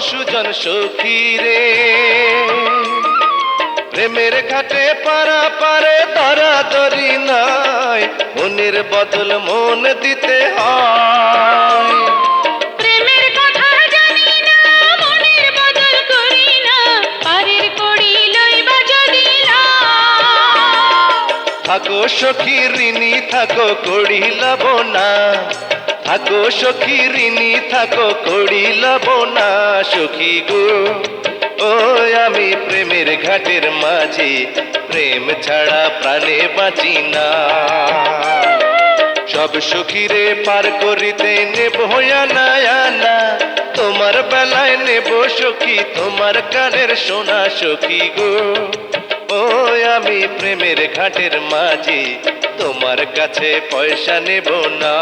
সুজন সখী রে। প্রেমের ঘাটে পারা পারে ধরা ধরি নাই। মনের বদল মন দিতে হয়। থাকো সখী ঋণী থাকো কড়ি লব না থাকো সখী, ঋণী থাকো কড়ি লব না সখী গো? ও, আমি প্রেমের ঘাটের মাঝে, প্রেম ছাড়া প্রাণে বাঁচি না। সব সখীরে পার করিতে নেব আনা আনা তোমার বেলায় নেব সখী, তোমার কানের সোনা সখী গো। ও, আমি প্রেমের ঘাটের মাঝে, তোমার কাছে পয়সা নেব না।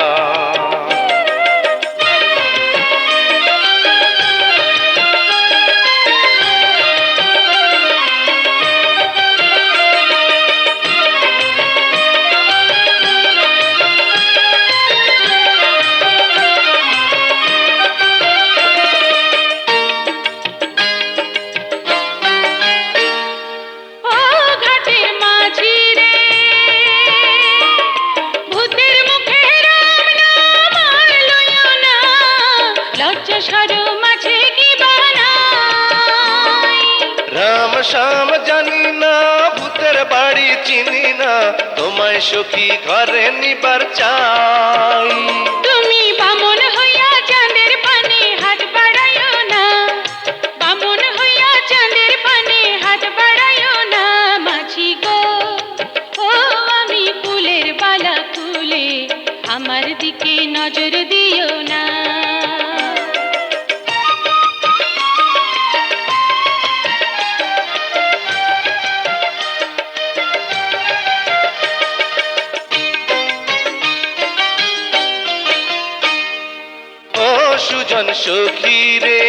লজ্জা সরম আছে কি বানাই? রাম শ্যাম জানি না ভূতের বাড়ি চিনি না তোমায় সখী ঘরে নিবার চাই। তুমি বামন হইয়া চাঁদের পানে হাত বাড়াইও না। বামন হইয়া চাঁদের পানে হাত বাড়াইও না মাঝি গো। ও আমি কুলের বালা কুলে আমার দিকে নজর দিও না। সুজন সখী রে।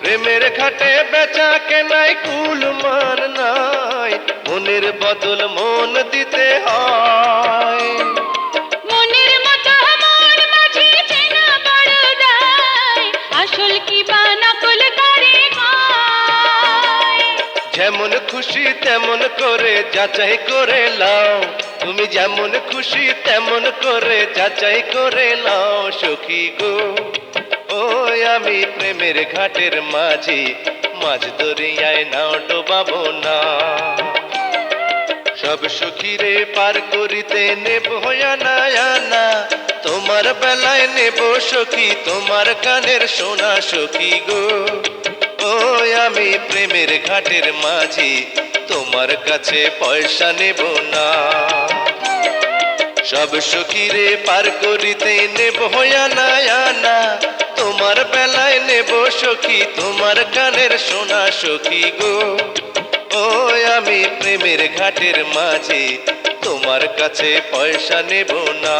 প্রেমের ঘাটে বেচা কেনাই কুল মান নাই মনের বদল মন দিতে হয়। মন যেমন খুশি তেমন করে যাচাই করে লাও। তুমি যেমন খুশি তেমন করে যাচাই করে নাও সখী গো। ও আমি প্রেমের ঘাটের মাঝি, মাঝ দরিয়ায় নাও ডোবাবো না। সব সখীরে পার করিতে নেব আনা তোমার বেলায় নেব সখী, তোমার কানের সোনা সখী গো। ও আমি প্রেমের ঘাটের মাঝি, তোমার কাছে পয়সা নেব না। সব সখীরে পার করিতে নেব হয়ানা আনা তোমার বেলায় নেব সখী, তোমার গানের সোনা সখী গো। ও আমি প্রেমের ঘাটের মাঝে, তোমার কাছে পয়সা নেব না।